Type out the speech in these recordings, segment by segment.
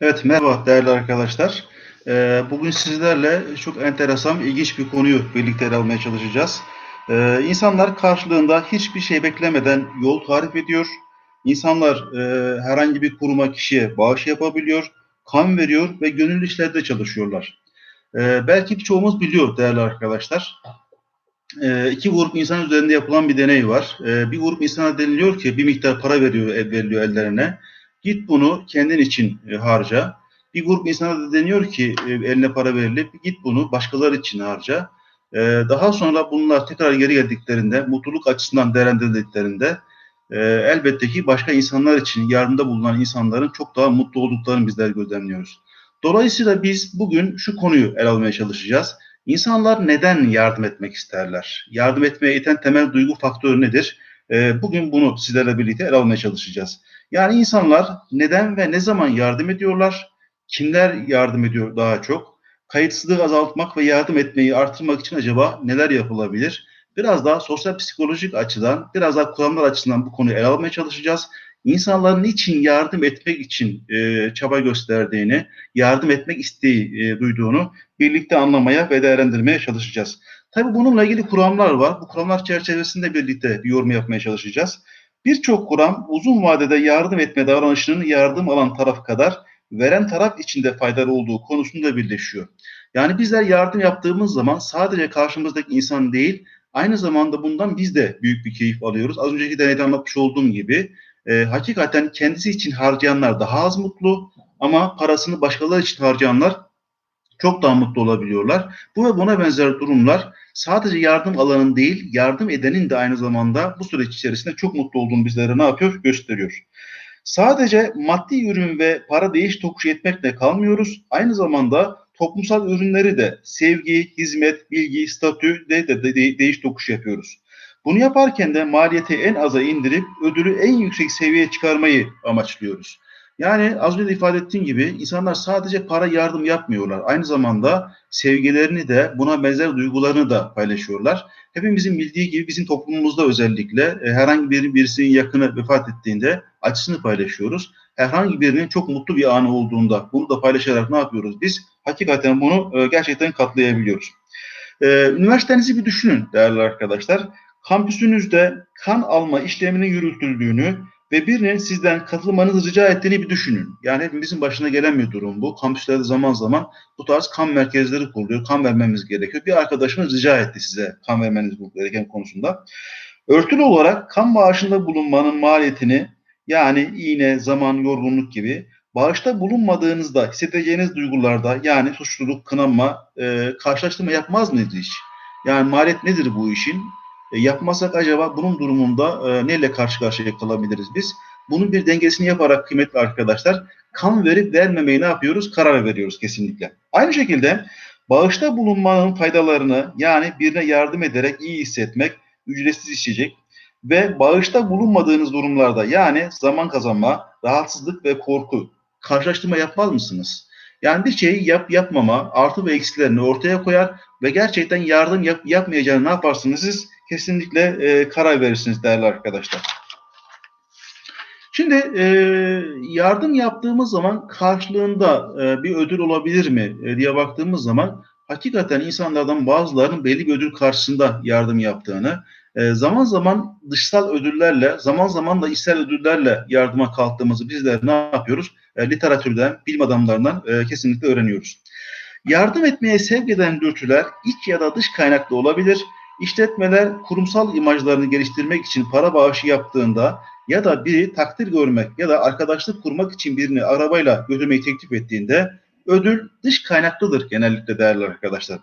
Evet, merhaba değerli arkadaşlar. Ee, bugün sizlerle çok enteresan, ilginç bir konuyu birlikte ele almaya çalışacağız. Ee, insanlar karşılığında hiçbir şey beklemeden yol tarif ediyor. İnsanlar e, herhangi bir kuruma, kişiye bağış yapabiliyor, kan veriyor ve gönüllü işlerde çalışıyorlar. Ee, belki birçoğumuz biliyor değerli arkadaşlar. İki grup insan üzerinde yapılan bir deney var. Bir grup insana deniliyor ki bir miktar para veriyor, veriliyor ellerine. Git bunu kendin için e, harca. Bir grup insana da deniyor ki e, eline para verilip git bunu başkaları için harca. E, daha sonra bunlar tekrar geri geldiklerinde, mutluluk açısından değerlendirdiklerinde e, elbette ki başka insanlar için yardımda bulunan insanların çok daha mutlu olduklarını bizler gözlemliyoruz. Dolayısıyla biz bugün şu konuyu ele almaya çalışacağız. İnsanlar neden yardım etmek isterler? Yardım etmeye iten temel duygu faktörü nedir? Bugün bunu sizlerle birlikte ele almaya çalışacağız. Yani insanlar neden ve ne zaman yardım ediyorlar? Kimler yardım ediyor daha çok? Kayıtsızlığı azaltmak ve yardım etmeyi artırmak için acaba neler yapılabilir? Biraz daha sosyal psikolojik açıdan, biraz daha kuramlar açısından bu konuyu ele almaya çalışacağız. İnsanların niçin yardım etmek için e, çaba gösterdiğini, yardım etmek isteği e, duyduğunu birlikte anlamaya ve değerlendirmeye çalışacağız. Tabii bununla ilgili kuramlar var. Bu kuramlar çerçevesinde birlikte bir yorum yapmaya çalışacağız. Birçok kuram uzun vadede yardım etme davranışının yardım alan taraf kadar veren taraf içinde faydalı olduğu konusunda birleşiyor. Yani bizler yardım yaptığımız zaman sadece karşımızdaki insan değil, aynı zamanda bundan biz de büyük bir keyif alıyoruz. Az önceki deneyde anlatmış olduğum gibi e, hakikaten kendisi için harcayanlar daha az mutlu ama parasını başkaları için harcayanlar çok daha mutlu olabiliyorlar. Bu ve buna benzer durumlar sadece yardım alanın değil, yardım edenin de aynı zamanda bu süreç içerisinde çok mutlu olduğunu bizlere ne yapıyor? Gösteriyor. Sadece maddi ürün ve para değiş tokuş etmekle kalmıyoruz. Aynı zamanda toplumsal ürünleri de sevgi, hizmet, bilgi, statü de, de, de, de değiş tokuş yapıyoruz. Bunu yaparken de maliyeti en aza indirip ödülü en yüksek seviyeye çıkarmayı amaçlıyoruz. Yani az önce ifade ettiğim gibi insanlar sadece para yardım yapmıyorlar. Aynı zamanda sevgilerini de buna benzer duygularını da paylaşıyorlar. Hepimizin bildiği gibi bizim toplumumuzda özellikle e, herhangi bir birisinin yakını vefat ettiğinde acısını paylaşıyoruz. Herhangi birinin çok mutlu bir anı olduğunda bunu da paylaşarak ne yapıyoruz biz? Hakikaten bunu e, gerçekten katlayabiliyoruz. E, üniversitenizi bir düşünün değerli arkadaşlar. Kampüsünüzde kan alma işleminin yürütüldüğünü ve birinin sizden katılmanızı rica ettiğini bir düşünün. Yani hepimizin başına gelen bir durum bu. Kampüslerde zaman zaman bu tarz kan merkezleri kuruluyor. Kan vermemiz gerekiyor. Bir arkadaşınız rica etti size kan vermeniz gereken konusunda. Örtülü olarak kan bağışında bulunmanın maliyetini yani iğne, zaman, yorgunluk gibi bağışta bulunmadığınızda hissedeceğiniz duygularda yani suçluluk, kınanma, e, karşılaştırma yapmaz mıyız hiç? Yani maliyet nedir bu işin? E, yapmazsak acaba bunun durumunda e, neyle karşı karşıya kalabiliriz biz? Bunun bir dengesini yaparak kıymetli arkadaşlar kan verip vermemeyi ne yapıyoruz? Karar veriyoruz kesinlikle. Aynı şekilde bağışta bulunmanın faydalarını yani birine yardım ederek iyi hissetmek, ücretsiz içecek ve bağışta bulunmadığınız durumlarda yani zaman kazanma, rahatsızlık ve korku karşılaştırma yapmaz mısınız? Yani bir şeyi yap yapmama artı ve eksilerini ortaya koyar ve gerçekten yardım yap yapmayacağını ne yaparsınız siz? Kesinlikle e, karar verirsiniz değerli arkadaşlar. Şimdi e, yardım yaptığımız zaman karşılığında e, bir ödül olabilir mi e, diye baktığımız zaman hakikaten insanlardan bazılarının belli bir ödül karşısında yardım yaptığını, e, zaman zaman dışsal ödüllerle, zaman zaman da içsel ödüllerle yardıma kalktığımızı bizler ne yapıyoruz? E, literatürden, bilim adamlarından e, kesinlikle öğreniyoruz. Yardım etmeye sevk eden dürtüler iç ya da dış kaynaklı olabilir. İşletmeler kurumsal imajlarını geliştirmek için para bağışı yaptığında ya da biri takdir görmek ya da arkadaşlık kurmak için birini arabayla götürmeyi teklif ettiğinde ödül dış kaynaklıdır genellikle değerli arkadaşlar.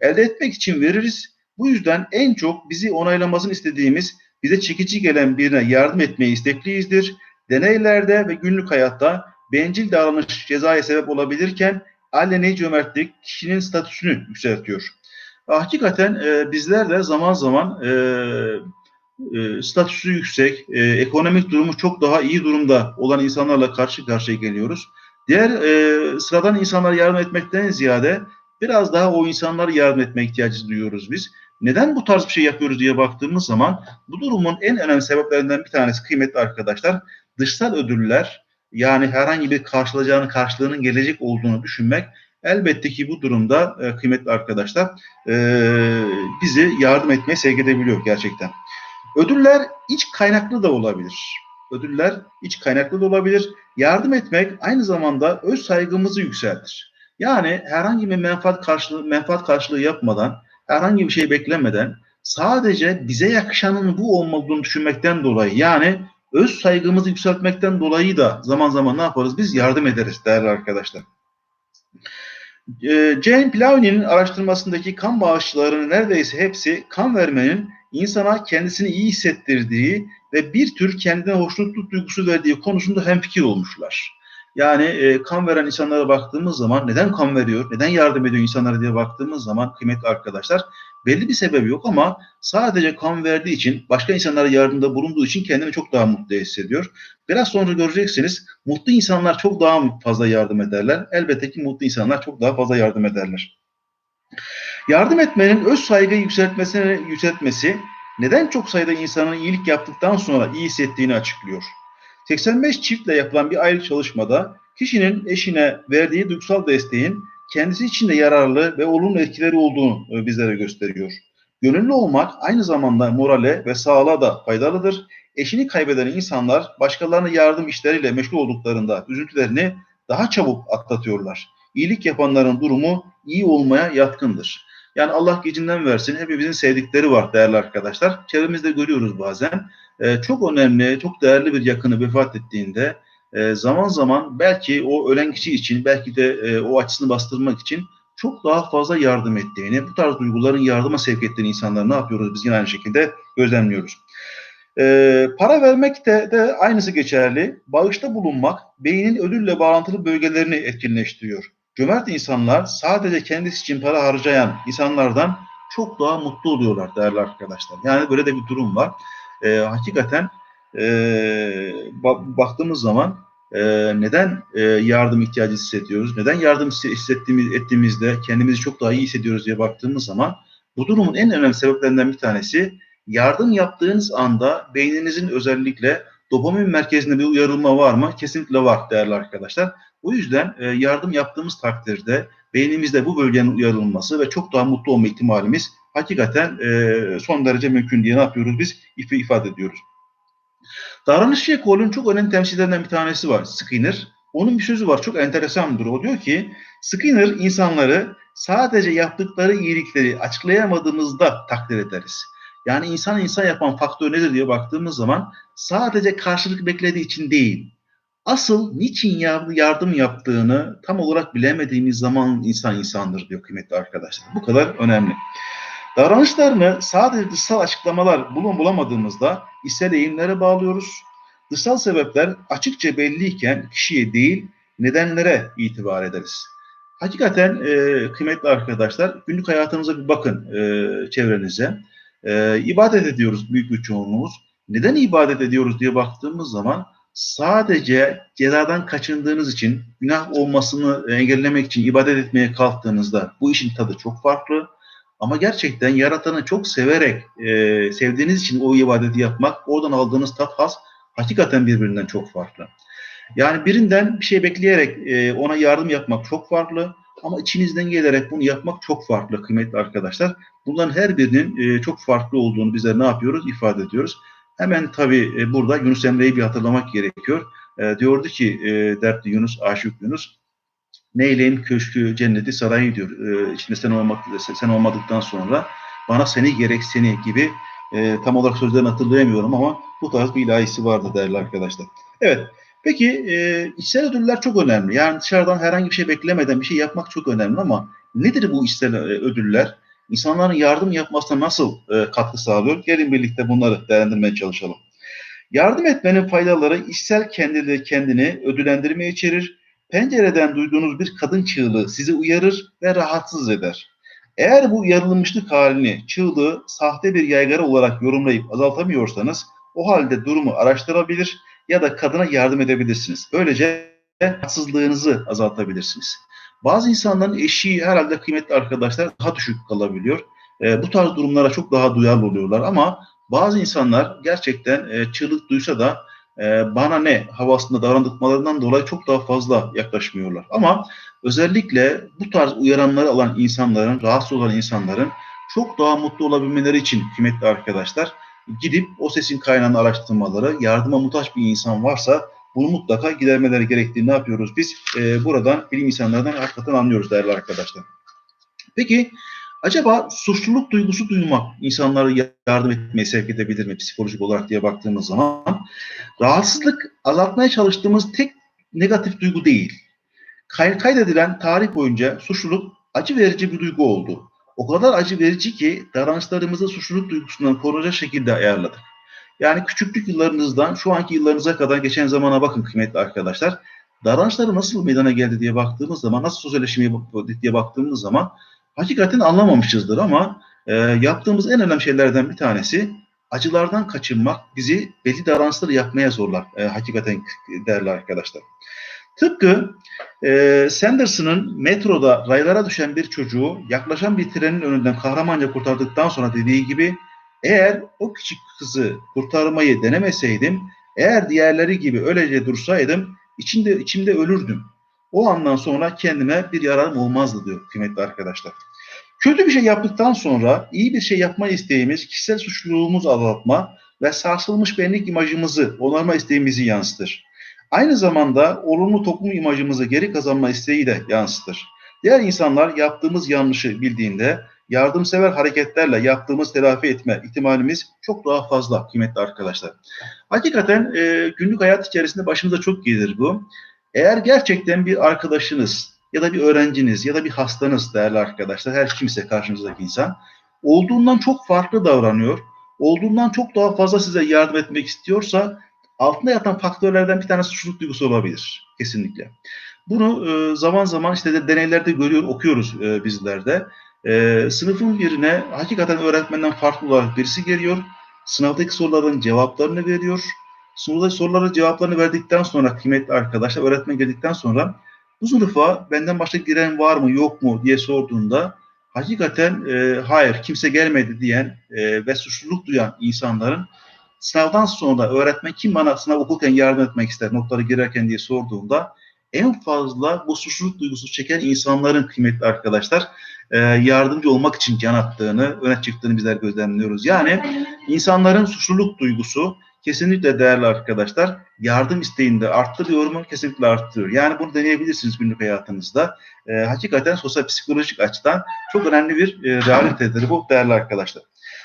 Elde etmek için veririz. Bu yüzden en çok bizi onaylamasını istediğimiz, bize çekici gelen birine yardım etmeye istekliyizdir. Deneylerde ve günlük hayatta bencil davranış cezaya sebep olabilirken aleni cömertlik kişinin statüsünü yükseltiyor. Hakikaten e, bizler de zaman zaman e, e, statüsü yüksek, e, ekonomik durumu çok daha iyi durumda olan insanlarla karşı karşıya geliyoruz. Diğer e, sıradan insanlara yardım etmekten ziyade biraz daha o insanlara yardım etme ihtiyacı duyuyoruz biz. Neden bu tarz bir şey yapıyoruz diye baktığımız zaman bu durumun en önemli sebeplerinden bir tanesi kıymetli arkadaşlar dışsal ödüller yani herhangi bir karşılayacağını, karşılığının gelecek olduğunu düşünmek elbette ki bu durumda e, kıymetli arkadaşlar e, bizi yardım etmeye sevk edebiliyor gerçekten. Ödüller iç kaynaklı da olabilir. Ödüller iç kaynaklı da olabilir. Yardım etmek aynı zamanda öz saygımızı yükseltir. Yani herhangi bir menfaat karşılığı, menfaat karşılığı yapmadan, herhangi bir şey beklemeden sadece bize yakışanın bu olmadığını düşünmekten dolayı yani öz saygımızı yükseltmekten dolayı da zaman zaman ne yaparız? Biz yardım ederiz değerli arkadaşlar. Ee, Jane Plowey'nin araştırmasındaki kan bağışçılarının neredeyse hepsi kan vermenin insana kendisini iyi hissettirdiği ve bir tür kendine hoşnutluk duygusu verdiği konusunda hemfikir olmuşlar. Yani e, kan veren insanlara baktığımız zaman neden kan veriyor, neden yardım ediyor insanlara diye baktığımız zaman kıymetli arkadaşlar belli bir sebebi yok ama sadece kan verdiği için, başka insanlara yardımda bulunduğu için kendini çok daha mutlu hissediyor. Biraz sonra göreceksiniz mutlu insanlar çok daha fazla yardım ederler. Elbette ki mutlu insanlar çok daha fazla yardım ederler. Yardım etmenin öz saygıyı yükseltmesine yükseltmesi neden çok sayıda insanın iyilik yaptıktan sonra iyi hissettiğini açıklıyor. 85 çiftle yapılan bir ayrı çalışmada kişinin eşine verdiği duygusal desteğin kendisi için de yararlı ve olumlu etkileri olduğunu e, bizlere gösteriyor. Gönüllü olmak aynı zamanda morale ve sağlığa da faydalıdır. Eşini kaybeden insanlar başkalarına yardım işleriyle meşgul olduklarında üzüntülerini daha çabuk atlatıyorlar. İyilik yapanların durumu iyi olmaya yatkındır. Yani Allah gecinden versin. Hepimizin sevdikleri var değerli arkadaşlar. Çevremizde görüyoruz bazen. Ee, çok önemli, çok değerli bir yakını vefat ettiğinde e, zaman zaman belki o ölen kişi için, belki de e, o açısını bastırmak için çok daha fazla yardım ettiğini, bu tarz duyguların yardıma sevk ettiğini insanlar ne yapıyoruz biz yine aynı şekilde gözlemliyoruz. Ee, para vermek de, de aynısı geçerli. Bağışta bulunmak beynin ödülle bağlantılı bölgelerini etkinleştiriyor. Cömert insanlar sadece kendisi için para harcayan insanlardan çok daha mutlu oluyorlar değerli arkadaşlar. Yani böyle de bir durum var. Ee, hakikaten e, baktığımız zaman e, neden e, yardım ihtiyacı hissediyoruz, neden yardım hissettiğimiz ettiğimizde kendimizi çok daha iyi hissediyoruz diye baktığımız zaman bu durumun en önemli sebeplerinden bir tanesi yardım yaptığınız anda beyninizin özellikle dopamin merkezinde bir uyarılma var mı? Kesinlikle var değerli arkadaşlar. O yüzden e, yardım yaptığımız takdirde beynimizde bu bölgenin uyarılması ve çok daha mutlu olma ihtimalimiz hakikaten e, son derece mümkün diye ne yapıyoruz biz? ifade ediyoruz. Davranışçı ekolün çok önemli temsillerinden bir tanesi var Skinner. Onun bir sözü var çok enteresandır. O diyor ki Skinner insanları sadece yaptıkları iyilikleri açıklayamadığımızda takdir ederiz. Yani insan insan yapan faktör nedir diye baktığımız zaman sadece karşılık beklediği için değil, asıl niçin yardım yaptığını tam olarak bilemediğimiz zaman insan insandır diyor kıymetli arkadaşlar. Bu kadar önemli. Davranışlarını sadece dışsal açıklamalar bulun bulamadığımızda içsel eğilimlere bağlıyoruz. Dışsal sebepler açıkça belliyken kişiye değil nedenlere itibar ederiz. Hakikaten e, kıymetli arkadaşlar günlük hayatınıza bir bakın e, çevrenize. E, ibadet ediyoruz büyük bir çoğunluğumuz. Neden ibadet ediyoruz diye baktığımız zaman sadece cezadan kaçındığınız için, günah olmasını engellemek için ibadet etmeye kalktığınızda bu işin tadı çok farklı. Ama gerçekten yaratanı çok severek, e, sevdiğiniz için o ibadeti yapmak, oradan aldığınız tat has hakikaten birbirinden çok farklı. Yani birinden bir şey bekleyerek e, ona yardım yapmak çok farklı. Ama içinizden gelerek bunu yapmak çok farklı kıymetli arkadaşlar. Bunların her birinin e, çok farklı olduğunu bize ne yapıyoruz? ifade ediyoruz. Hemen tabii e, burada Yunus Emre'yi bir hatırlamak gerekiyor. E, diyordu ki e, dertli Yunus, aşık Yunus, Neyleyim köşkü, cenneti, sarayı diyor. E, içinde sen, olmak, sen olmadıktan sonra bana seni gerek seni gibi e, tam olarak sözlerini hatırlayamıyorum ama bu tarz bir ilahisi vardı değerli arkadaşlar. Evet, peki e, içsel ödüller çok önemli. Yani dışarıdan herhangi bir şey beklemeden bir şey yapmak çok önemli ama nedir bu içsel e, ödüller? İnsanların yardım yapmasına nasıl e, katkı sağlıyor? Gelin birlikte bunları değerlendirmeye çalışalım. Yardım etmenin faydaları içsel kendini, kendini ödüllendirmeye içerir pencereden duyduğunuz bir kadın çığlığı sizi uyarır ve rahatsız eder. Eğer bu uyarılmışlık halini, çığlığı sahte bir yaygara olarak yorumlayıp azaltamıyorsanız o halde durumu araştırabilir ya da kadına yardım edebilirsiniz. Böylece rahatsızlığınızı azaltabilirsiniz. Bazı insanların eşiği herhalde kıymetli arkadaşlar daha düşük kalabiliyor. E, bu tarz durumlara çok daha duyarlı oluyorlar ama bazı insanlar gerçekten e, çığlık duysa da e, bana ne havasında davrandıklarından dolayı çok daha fazla yaklaşmıyorlar. Ama özellikle bu tarz uyaranları alan insanların, rahatsız olan insanların çok daha mutlu olabilmeleri için kıymetli arkadaşlar gidip o sesin kaynağını araştırmaları, yardıma muhtaç bir insan varsa bunu mutlaka gidermeleri gerektiğini ne yapıyoruz biz? E, buradan bilim insanlarından hakikaten anlıyoruz değerli arkadaşlar. Peki acaba suçluluk duygusu duymak insanları yardım etmeye sevk edebilir mi psikolojik olarak diye baktığımız zaman rahatsızlık azaltmaya çalıştığımız tek negatif duygu değil. Kay kaydedilen tarih boyunca suçluluk acı verici bir duygu oldu. O kadar acı verici ki davranışlarımızı suçluluk duygusundan korunacak şekilde ayarladık. Yani küçüklük yıllarınızdan şu anki yıllarınıza kadar geçen zamana bakın kıymetli arkadaşlar. Davranışları nasıl meydana geldi diye baktığımız zaman, nasıl sosyalleşmeye diye baktığımız zaman hakikaten anlamamışızdır ama e, yaptığımız en önemli şeylerden bir tanesi acılardan kaçınmak bizi belli davranışları yapmaya zorlar e, hakikaten değerli arkadaşlar. Tıpkı e, Sanderson'ın metroda raylara düşen bir çocuğu yaklaşan bir trenin önünden kahramanca kurtardıktan sonra dediği gibi eğer o küçük kızı kurtarmayı denemeseydim, eğer diğerleri gibi öylece dursaydım içinde, içimde ölürdüm. O andan sonra kendime bir yararım olmazdı diyor kıymetli arkadaşlar. Kötü bir şey yaptıktan sonra iyi bir şey yapma isteğimiz, kişisel suçluluğumuzu azaltma ve sarsılmış benlik imajımızı onarma isteğimizi yansıtır. Aynı zamanda olumlu toplum imajımızı geri kazanma isteği de yansıtır. Diğer insanlar yaptığımız yanlışı bildiğinde yardımsever hareketlerle yaptığımız telafi etme ihtimalimiz çok daha fazla kıymetli arkadaşlar. Hakikaten e, günlük hayat içerisinde başımıza çok gelir bu. Eğer gerçekten bir arkadaşınız ya da bir öğrenciniz ya da bir hastanız değerli arkadaşlar her kimse karşınızdaki insan olduğundan çok farklı davranıyor, olduğundan çok daha fazla size yardım etmek istiyorsa altında yatan faktörlerden bir tanesi suçluluk duygusu olabilir kesinlikle. Bunu e, zaman zaman işte de deneylerde görüyor, okuyoruz e, bizler de. E, sınıfın birine hakikaten öğretmenden farklı olarak birisi geliyor. Sınavdaki soruların cevaplarını veriyor. Sınavdaki soruların cevaplarını verdikten sonra kıymetli arkadaşlar öğretmen geldikten sonra bu sınıfa benden başka giren var mı yok mu diye sorduğunda hakikaten e, hayır kimse gelmedi diyen e, ve suçluluk duyan insanların sınavdan sonra öğretmen kim bana sınav okurken yardım etmek ister notları girerken diye sorduğunda en fazla bu suçluluk duygusu çeken insanların kıymetli arkadaşlar e, yardımcı olmak için can attığını, öne çıktığını bizler gözlemliyoruz. Yani insanların suçluluk duygusu kesinlikle değerli arkadaşlar yardım isteğinde arttırıyor mu? Kesinlikle arttırıyor. Yani bunu deneyebilirsiniz günlük hayatınızda. E, hakikaten sosyal psikolojik açıdan çok önemli bir e, realitedir bu değerli arkadaşlar.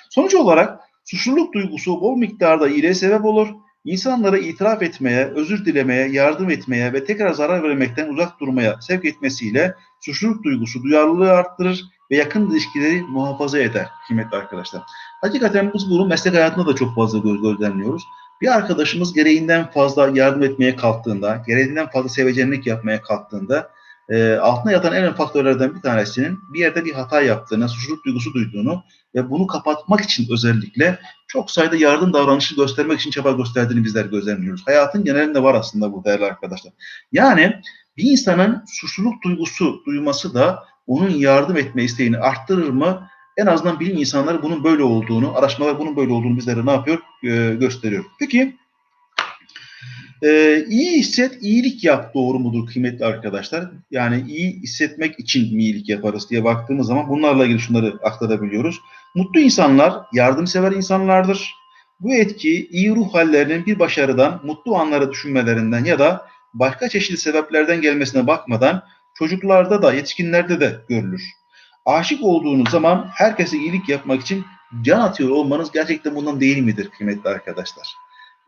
Sonuç olarak suçluluk duygusu bol miktarda iyiliğe sebep olur. İnsanlara itiraf etmeye, özür dilemeye, yardım etmeye ve tekrar zarar vermekten uzak durmaya sevk etmesiyle suçluluk duygusu duyarlılığı arttırır ve yakın ilişkileri muhafaza eder kıymetli arkadaşlar. Hakikaten biz bunu meslek hayatında da çok fazla göz gözlemliyoruz. Bir arkadaşımız gereğinden fazla yardım etmeye kalktığında, gereğinden fazla sevecenlik yapmaya kalktığında e, altına yatan en önemli faktörlerden bir tanesinin bir yerde bir hata yaptığını, suçluluk duygusu duyduğunu ve bunu kapatmak için özellikle çok sayıda yardım davranışı göstermek için çaba gösterdiğini bizler gözlemliyoruz. Hayatın genelinde var aslında bu değerli arkadaşlar. Yani bir insanın suçluluk duygusu duyması da onun yardım etme isteğini arttırır mı? En azından bilim insanları bunun böyle olduğunu, araştırmalar bunun böyle olduğunu bizlere ne yapıyor? Ee, gösteriyor. Peki ee, iyi hisset, iyilik yap doğru mudur kıymetli arkadaşlar? Yani iyi hissetmek için mi iyilik yaparız diye baktığımız zaman bunlarla ilgili şunları aktarabiliyoruz. Mutlu insanlar yardımsever insanlardır. Bu etki iyi ruh hallerinin bir başarıdan, mutlu anları düşünmelerinden ya da başka çeşitli sebeplerden gelmesine bakmadan çocuklarda da yetişkinlerde de görülür. Aşık olduğunuz zaman herkese iyilik yapmak için can atıyor olmanız gerçekten bundan değil midir kıymetli arkadaşlar?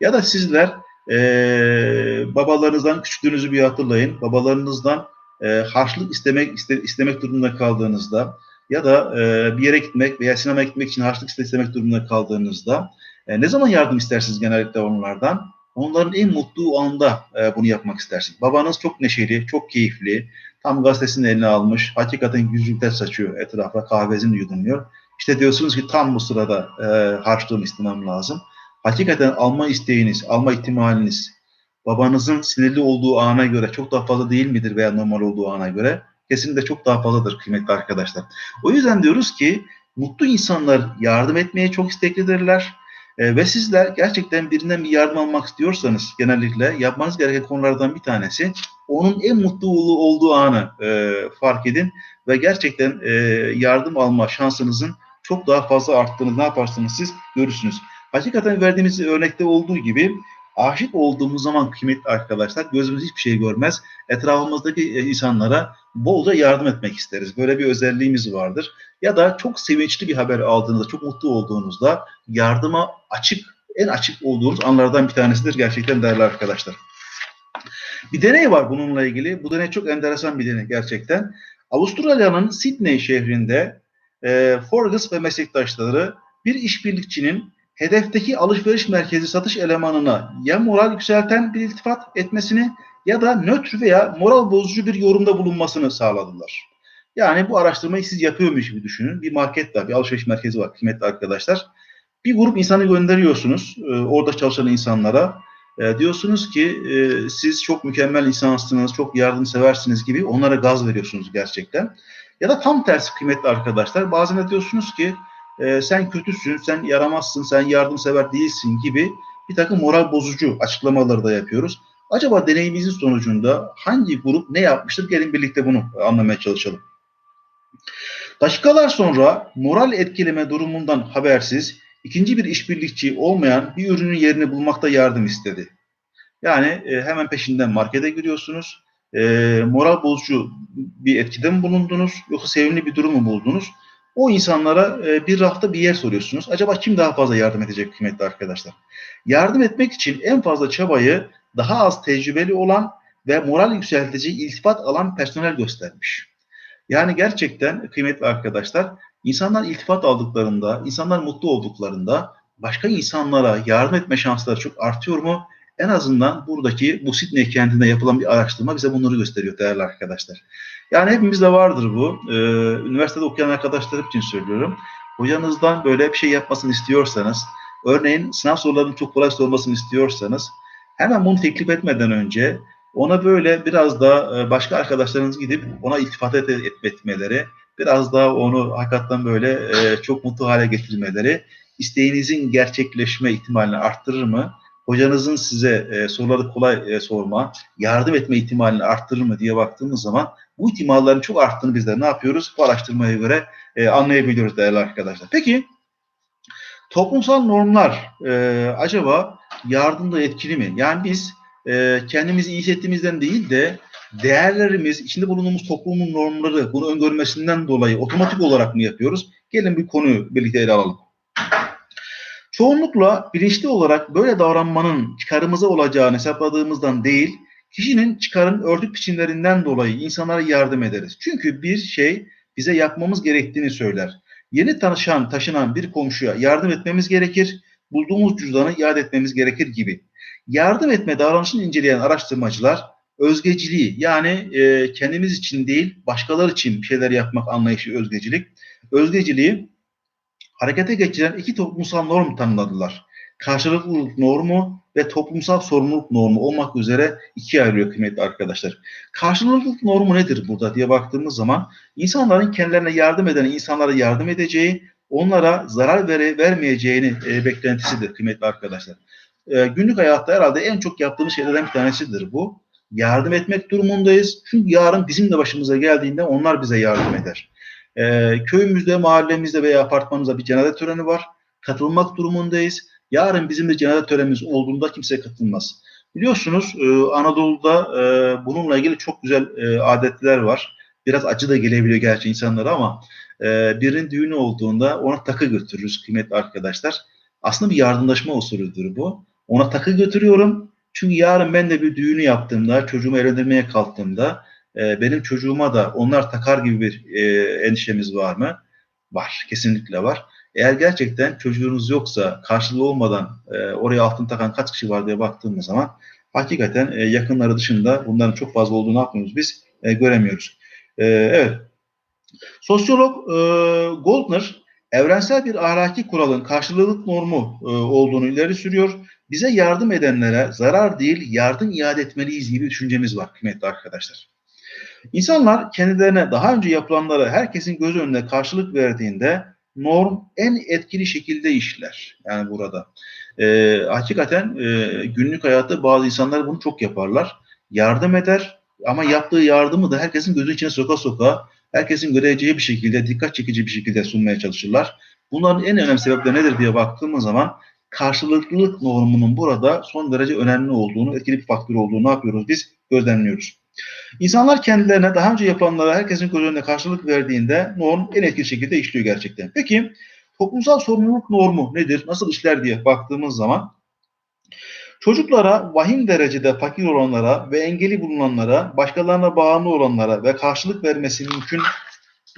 Ya da sizler ee, babalarınızdan küçüklüğünüzü bir hatırlayın. Babalarınızdan e, harçlık istemek iste, istemek durumunda kaldığınızda ya da e, bir yere gitmek veya sinemaya gitmek için harçlık istemek durumunda kaldığınızda e, ne zaman yardım istersiniz genellikle onlardan? Onların en mutlu anda e, bunu yapmak istersiniz. Babanız çok neşeli, çok keyifli, tam gazetesini eline almış, hakikaten yüzükler saçıyor etrafa, kahvesini yudumluyor. İşte diyorsunuz ki tam bu sırada e, harçlığımı istemem lazım hakikaten alma isteğiniz, alma ihtimaliniz babanızın sinirli olduğu ana göre çok daha fazla değil midir veya normal olduğu ana göre? Kesinlikle çok daha fazladır kıymetli arkadaşlar. O yüzden diyoruz ki mutlu insanlar yardım etmeye çok isteklidirler. E, ve sizler gerçekten birinden bir yardım almak istiyorsanız genellikle yapmanız gereken konulardan bir tanesi onun en mutlu olduğu anı e, fark edin ve gerçekten e, yardım alma şansınızın çok daha fazla arttığını ne yaparsınız siz görürsünüz. Hakikaten verdiğimiz örnekte olduğu gibi aşık olduğumuz zaman kıymetli arkadaşlar gözümüz hiçbir şey görmez. Etrafımızdaki e, insanlara bolca yardım etmek isteriz. Böyle bir özelliğimiz vardır. Ya da çok sevinçli bir haber aldığınızda, çok mutlu olduğunuzda yardıma açık, en açık olduğunuz anlardan bir tanesidir gerçekten değerli arkadaşlar. Bir deney var bununla ilgili. Bu deney çok enteresan bir deney gerçekten. Avustralya'nın Sydney şehrinde e, Forgus ve meslektaşları bir işbirlikçinin hedefteki alışveriş merkezi satış elemanına ya moral yükselten bir iltifat etmesini ya da nötr veya moral bozucu bir yorumda bulunmasını sağladılar. Yani bu araştırmayı siz yapıyormuş gibi düşünün. Bir market var, bir alışveriş merkezi var kıymetli arkadaşlar. Bir grup insanı gönderiyorsunuz e, orada çalışan insanlara. E, diyorsunuz ki e, siz çok mükemmel insansınız, çok yardımseversiniz gibi onlara gaz veriyorsunuz gerçekten. Ya da tam tersi kıymetli arkadaşlar. Bazen de diyorsunuz ki e, sen kötüsün, sen yaramazsın, sen yardımsever değilsin gibi bir takım moral bozucu açıklamaları da yapıyoruz. Acaba deneyimimizin sonucunda hangi grup ne yapmıştır? Gelin birlikte bunu anlamaya çalışalım. Dakikalar sonra moral etkileme durumundan habersiz ikinci bir işbirlikçi olmayan bir ürünün yerini bulmakta yardım istedi. Yani e, hemen peşinden markete giriyorsunuz. E, moral bozucu bir etkide mi bulundunuz yoksa sevimli bir durum mu buldunuz? O insanlara e, bir rafta bir yer soruyorsunuz. Acaba kim daha fazla yardım edecek kıymetli arkadaşlar? Yardım etmek için en fazla çabayı daha az tecrübeli olan ve moral yükseltici iltifat alan personel göstermiş. Yani gerçekten kıymetli arkadaşlar insanlar iltifat aldıklarında, insanlar mutlu olduklarında başka insanlara yardım etme şansları çok artıyor mu? En azından buradaki bu Sydney kentinde yapılan bir araştırma bize bunları gösteriyor değerli arkadaşlar. Yani hepimizde vardır bu. Ee, üniversitede okuyan arkadaşlar için söylüyorum. Hocanızdan böyle bir şey yapmasını istiyorsanız, örneğin sınav sorularının çok kolay sormasını istiyorsanız, hemen bunu teklif etmeden önce ona böyle biraz da e, başka arkadaşlarınız gidip ona iltifat et, etmeleri, biraz daha onu hakikaten böyle e, çok mutlu hale getirmeleri, isteğinizin gerçekleşme ihtimalini arttırır mı? Hocanızın size e, soruları kolay e, sorma, yardım etme ihtimalini arttırır mı diye baktığımız zaman bu ihtimallerin çok arttığını bizler ne yapıyoruz? Bu araştırmaya göre e, anlayabiliyoruz değerli arkadaşlar. Peki toplumsal normlar e, acaba yardımda etkili mi? Yani biz e, kendimizi iyi hissettiğimizden değil de değerlerimiz, içinde bulunduğumuz toplumun normları bunu öngörmesinden dolayı otomatik olarak mı yapıyoruz? Gelin bir konuyu birlikte ele alalım. Çoğunlukla bilinçli olarak böyle davranmanın çıkarımıza olacağını hesapladığımızdan değil, kişinin çıkarın örtük biçimlerinden dolayı insanlara yardım ederiz. Çünkü bir şey bize yapmamız gerektiğini söyler. Yeni tanışan, taşınan bir komşuya yardım etmemiz gerekir, bulduğumuz cüzdanı iade etmemiz gerekir gibi. Yardım etme davranışını inceleyen araştırmacılar özgeciliği yani e, kendimiz için değil başkaları için şeyler yapmak anlayışı özgecilik. Özgeciliği harekete geçiren iki toplumsal norm tanımladılar. Karşılıklılık normu ve toplumsal sorumluluk normu olmak üzere ikiye ayrılıyor kıymetli arkadaşlar. Karşılıklılık normu nedir burada diye baktığımız zaman insanların kendilerine yardım eden insanlara yardım edeceği, onlara zarar vere, vermeyeceğini e, beklentisidir kıymetli arkadaşlar. E, günlük hayatta herhalde en çok yaptığımız şeylerden bir tanesidir bu. Yardım etmek durumundayız. Çünkü yarın bizim de başımıza geldiğinde onlar bize yardım eder. E, köyümüzde, mahallemizde veya apartmanımızda bir cenaze töreni var. Katılmak durumundayız. Yarın bizim de cenaze törenimiz olduğunda kimse katılmaz. Biliyorsunuz e, Anadolu'da e, bununla ilgili çok güzel e, adetler var. Biraz acı da gelebiliyor gerçi insanlara ama e, birinin düğünü olduğunda ona takı götürürüz kıymetli arkadaşlar. Aslında bir yardımlaşma usulüdür bu. Ona takı götürüyorum. Çünkü yarın ben de bir düğünü yaptığımda, çocuğumu evlendirmeye kalktığımda e, benim çocuğuma da onlar takar gibi bir e, endişemiz var mı? Var, kesinlikle var. Eğer gerçekten çocuğunuz yoksa karşılığı olmadan e, oraya altın takan kaç kişi var diye baktığımız zaman hakikaten e, yakınları dışında bunların çok fazla olduğunu yapmıyoruz biz e, göremiyoruz. E, evet. Sosyolog e, Goldner evrensel bir ahlaki kuralın karşılılık normu e, olduğunu ileri sürüyor. Bize yardım edenlere zarar değil yardım iade etmeliyiz gibi düşüncemiz var kıymetli arkadaşlar. İnsanlar kendilerine daha önce yapılanlara herkesin göz önünde karşılık verdiğinde norm en etkili şekilde işler. Yani burada. E, hakikaten e, günlük hayatta bazı insanlar bunu çok yaparlar. Yardım eder ama yaptığı yardımı da herkesin gözü içine soka soka, herkesin göreceği bir şekilde, dikkat çekici bir şekilde sunmaya çalışırlar. Bunların en önemli sebepleri nedir diye baktığımız zaman karşılıklılık normunun burada son derece önemli olduğunu, etkili bir faktör olduğunu ne yapıyoruz biz? Gözlemliyoruz. İnsanlar kendilerine daha önce yapılanlara herkesin göz önünde karşılık verdiğinde norm en etkili şekilde işliyor gerçekten. Peki toplumsal sorumluluk normu nedir? Nasıl işler diye baktığımız zaman çocuklara vahim derecede fakir olanlara ve engeli bulunanlara, başkalarına bağımlı olanlara ve karşılık vermesi mümkün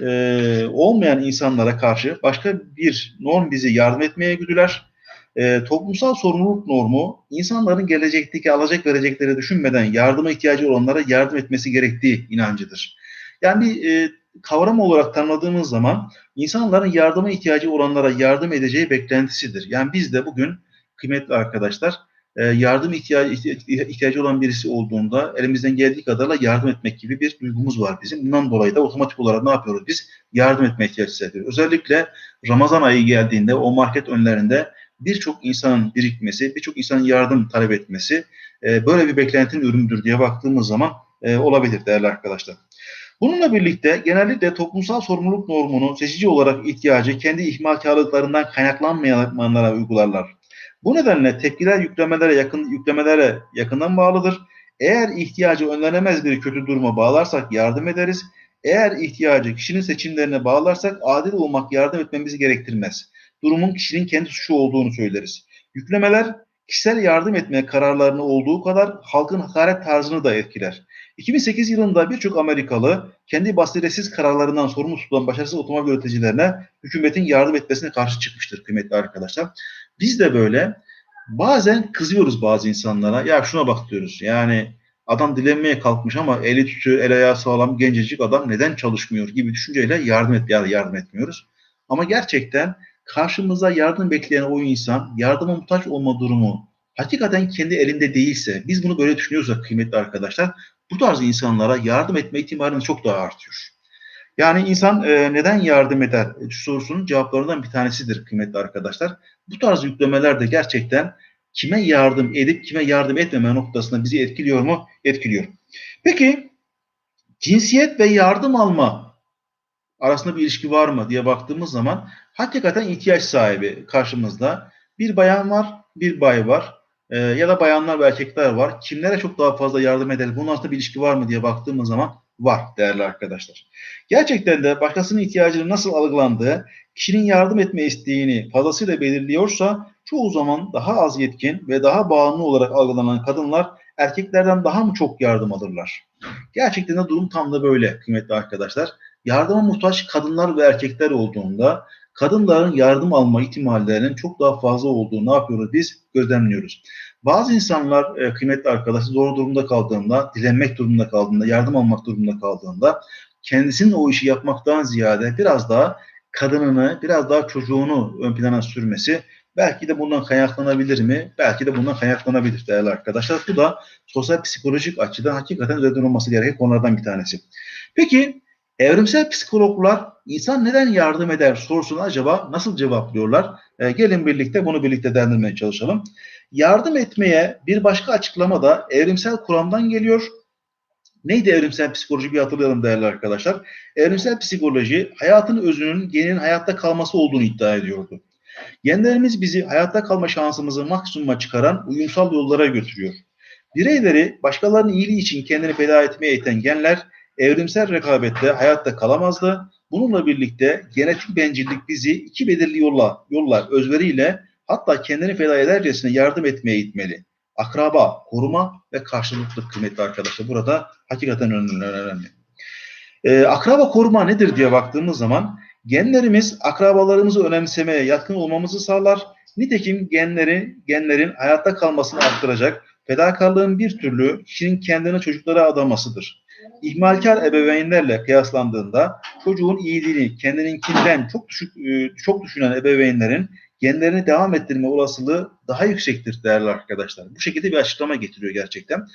e, olmayan insanlara karşı başka bir norm bizi yardım etmeye güdüler. E, toplumsal sorumluluk normu insanların gelecekteki alacak verecekleri düşünmeden yardıma ihtiyacı olanlara yardım etmesi gerektiği inancıdır. Yani e, kavram olarak tanımladığımız zaman insanların yardıma ihtiyacı olanlara yardım edeceği beklentisidir. Yani biz de bugün kıymetli arkadaşlar e, yardım ihtiyacı, ihtiyacı olan birisi olduğunda elimizden geldiği kadarla yardım etmek gibi bir duygumuz var bizim. Bundan dolayı da otomatik olarak ne yapıyoruz biz? Yardım etme ihtiyacı hissediyoruz. Özellikle Ramazan ayı geldiğinde o market önlerinde birçok insanın birikmesi, birçok insanın yardım talep etmesi e, böyle bir beklentinin ürünüdür diye baktığımız zaman e, olabilir değerli arkadaşlar. Bununla birlikte genellikle toplumsal sorumluluk normunu seçici olarak ihtiyacı kendi ihmalkarlıklarından kaynaklanmayanlara uygularlar. Bu nedenle tepkiler yüklemelere yakın yüklemelere yakından bağlıdır. Eğer ihtiyacı önlenemez bir kötü duruma bağlarsak yardım ederiz. Eğer ihtiyacı kişinin seçimlerine bağlarsak adil olmak yardım etmemizi gerektirmez. Durumun kişinin kendi suçu olduğunu söyleriz. Yüklemeler kişisel yardım etme kararlarını olduğu kadar halkın hakaret tarzını da etkiler. 2008 yılında birçok Amerikalı kendi basiretsiz kararlarından sorumlu tutulan başarısız otomobil üreticilerine hükümetin yardım etmesine karşı çıkmıştır kıymetli arkadaşlar. Biz de böyle bazen kızıyoruz bazı insanlara. Ya şuna bak diyoruz. Yani adam dilenmeye kalkmış ama eli tütü, el ayağı sağlam, gencecik adam neden çalışmıyor gibi düşünceyle yardım et ya yardım etmiyoruz. Ama gerçekten karşımıza yardım bekleyen o insan yardıma muhtaç olma durumu hakikaten kendi elinde değilse, biz bunu böyle düşünüyorsak kıymetli arkadaşlar, bu tarz insanlara yardım etme ihtimalimiz çok daha artıyor. Yani insan e, neden yardım eder sorusunun cevaplarından bir tanesidir kıymetli arkadaşlar. Bu tarz yüklemeler de gerçekten kime yardım edip kime yardım etmeme noktasında bizi etkiliyor mu? Etkiliyor. Peki cinsiyet ve yardım alma arasında bir ilişki var mı diye baktığımız zaman hakikaten ihtiyaç sahibi karşımızda bir bayan var, bir bay var e, ya da bayanlar ve erkekler var. Kimlere çok daha fazla yardım eder? Bunun arasında bir ilişki var mı diye baktığımız zaman var değerli arkadaşlar. Gerçekten de başkasının ihtiyacını nasıl algılandığı, kişinin yardım etme isteğini fazlasıyla belirliyorsa çoğu zaman daha az yetkin ve daha bağımlı olarak algılanan kadınlar erkeklerden daha mı çok yardım alırlar? Gerçekten de durum tam da böyle kıymetli arkadaşlar. Yardıma muhtaç kadınlar ve erkekler olduğunda kadınların yardım alma ihtimallerinin çok daha fazla olduğunu ne yapıyoruz biz? Gözlemliyoruz. Bazı insanlar e, kıymetli arkadaşlar zor durumda kaldığında, dilenmek durumunda kaldığında, yardım almak durumunda kaldığında kendisinin o işi yapmaktan ziyade biraz daha kadınını, biraz daha çocuğunu ön plana sürmesi belki de bundan kaynaklanabilir mi? Belki de bundan kaynaklanabilir değerli arkadaşlar. Bu da sosyal psikolojik açıdan hakikaten üzerinde olması gereken konulardan bir tanesi. Peki evrimsel psikologlar insan neden yardım eder sorusunu acaba nasıl cevaplıyorlar? E, gelin birlikte bunu birlikte değerlendirmeye çalışalım. Yardım etmeye bir başka açıklama da evrimsel kuramdan geliyor. Neydi evrimsel psikoloji bir hatırlayalım değerli arkadaşlar. Evrimsel psikoloji hayatın özünün genin hayatta kalması olduğunu iddia ediyordu. Genlerimiz bizi hayatta kalma şansımızı maksimuma çıkaran uyumsal yollara götürüyor. Bireyleri başkalarının iyiliği için kendini feda etmeye iten genler evrimsel rekabette hayatta kalamazdı. Bununla birlikte genetik bencillik bizi iki belirli yolla, yollar özveriyle hatta kendini feda edercesine yardım etmeye itmeli. Akraba, koruma ve karşılıklı kıymetli arkadaşlar. Burada hakikaten önemli. Ee, akraba koruma nedir diye baktığımız zaman genlerimiz akrabalarımızı önemsemeye yatkın olmamızı sağlar. Nitekim genleri, genlerin hayatta kalmasını arttıracak fedakarlığın bir türlü kişinin kendini çocuklara adamasıdır. İhmalkar ebeveynlerle kıyaslandığında çocuğun iyiliğini kendininkinden çok düşük, çok düşünen ebeveynlerin genlerini devam ettirme olasılığı daha yüksektir değerli arkadaşlar. Bu şekilde bir açıklama getiriyor gerçekten.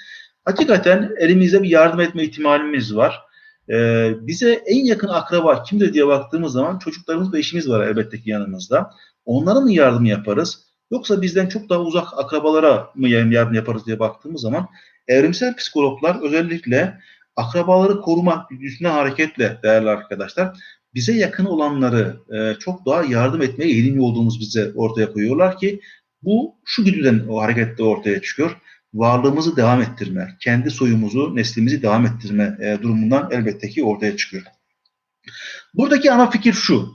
Hakikaten elimizde bir yardım etme ihtimalimiz var. Ee, bize en yakın akraba kimdir diye baktığımız zaman çocuklarımız ve eşimiz var elbette ki yanımızda. Onlara mı yardım yaparız? Yoksa bizden çok daha uzak akrabalara mı yardım yaparız diye baktığımız zaman evrimsel psikologlar özellikle akrabaları koruma güdüsüne hareketle değerli arkadaşlar bize yakın olanları e, çok daha yardım etmeye eğilimli olduğumuz bize ortaya koyuyorlar ki bu şu güdüden o hareketle ortaya çıkıyor. Varlığımızı devam ettirme, kendi soyumuzu, neslimizi devam ettirme e, durumundan elbette ki ortaya çıkıyor. Buradaki ana fikir şu.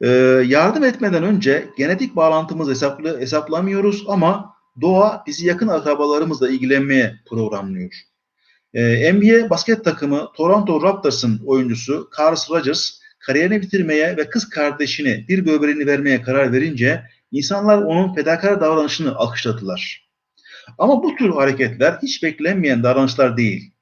E, yardım etmeden önce genetik bağlantımızı hesaplı, hesaplamıyoruz ama doğa bizi yakın akrabalarımızla ilgilenmeye programlıyor. E, NBA basket takımı Toronto Raptors'ın oyuncusu Carl Rogers kariyerini bitirmeye ve kız kardeşini bir böbreğini vermeye karar verince insanlar onun fedakar davranışını alkışladılar. Ama bu tür hareketler hiç beklenmeyen davranışlar değil.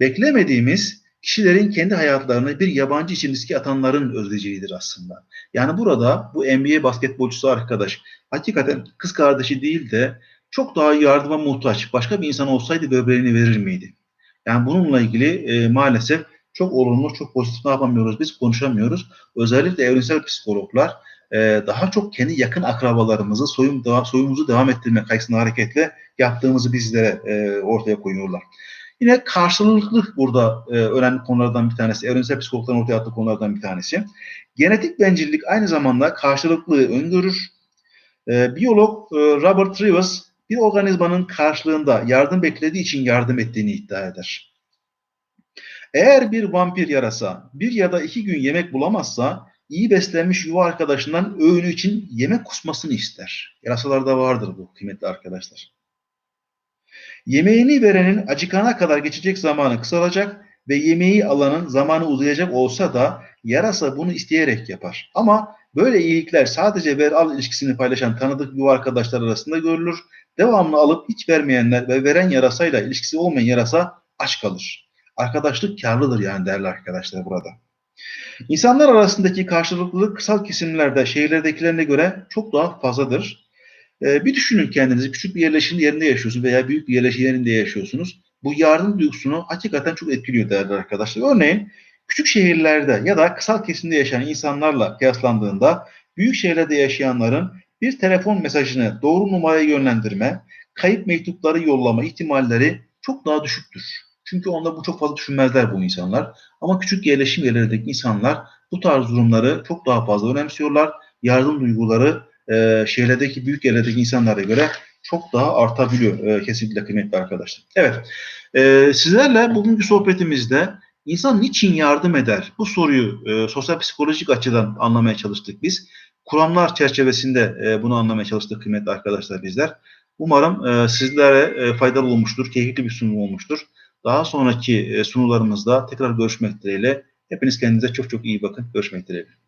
Beklemediğimiz kişilerin kendi hayatlarını bir yabancı için riske atanların özleyeceğidir aslında. Yani burada bu NBA basketbolcusu arkadaş hakikaten kız kardeşi değil de çok daha yardıma muhtaç başka bir insan olsaydı böbreğini verir miydi? Yani bununla ilgili e, maalesef çok olumlu, çok pozitif ne yapamıyoruz biz konuşamıyoruz. Özellikle evrimsel psikologlar e, daha çok kendi yakın akrabalarımızı soyum, devam, soyumuzu devam ettirme kayısına hareketle yaptığımızı bizlere e, ortaya koyuyorlar. Yine karşılıklı burada e, önemli konulardan bir tanesi, evrimsel psikologların ortaya attığı konulardan bir tanesi. Genetik bencillik aynı zamanda karşılıklılığı öngörür. E, biyolog e, Robert Rivers bir organizmanın karşılığında yardım beklediği için yardım ettiğini iddia eder. Eğer bir vampir yarasa bir ya da iki gün yemek bulamazsa iyi beslenmiş yuva arkadaşından öğünü için yemek kusmasını ister. Yarasalarda vardır bu kıymetli arkadaşlar. Yemeğini verenin acıkana kadar geçecek zamanı kısalacak ve yemeği alanın zamanı uzayacak olsa da yarasa bunu isteyerek yapar. Ama böyle iyilikler sadece ver-al ilişkisini paylaşan tanıdık yuva arkadaşlar arasında görülür. Devamlı alıp hiç vermeyenler ve veren yarasayla ilişkisi olmayan yarasa aç kalır. Arkadaşlık karlıdır yani değerli arkadaşlar burada. İnsanlar arasındaki karşılıklılık kısal kesimlerde şehirlerdekilerine göre çok daha fazladır. Ee, bir düşünün kendinizi küçük bir yerleşim yerinde yaşıyorsunuz veya büyük bir yerleşim yerinde yaşıyorsunuz. Bu yardım duygusunu hakikaten çok etkiliyor değerli arkadaşlar. Örneğin küçük şehirlerde ya da kısal kesimde yaşayan insanlarla kıyaslandığında büyük şehirlerde yaşayanların bir telefon mesajını doğru numaraya yönlendirme, kayıp mektupları yollama ihtimalleri çok daha düşüktür. Çünkü onda bu çok fazla düşünmezler bu insanlar. Ama küçük yerleşim yerlerindeki insanlar bu tarz durumları çok daha fazla önemsiyorlar. Yardım duyguları e, şehirlerdeki büyük yerlerdeki insanlara göre çok daha artabiliyor e, kesinlikle kıymetli arkadaşlar. Evet, e, sizlerle bugünkü sohbetimizde insan niçin yardım eder? Bu soruyu e, sosyal psikolojik açıdan anlamaya çalıştık biz. Kuramlar çerçevesinde e, bunu anlamaya çalıştık kıymetli arkadaşlar bizler. Umarım e, sizlere e, faydalı olmuştur, keyifli bir sunum olmuştur. Daha sonraki e, sunularımızda tekrar görüşmek dileğiyle. Hepiniz kendinize çok çok iyi bakın. Görüşmek dileğiyle.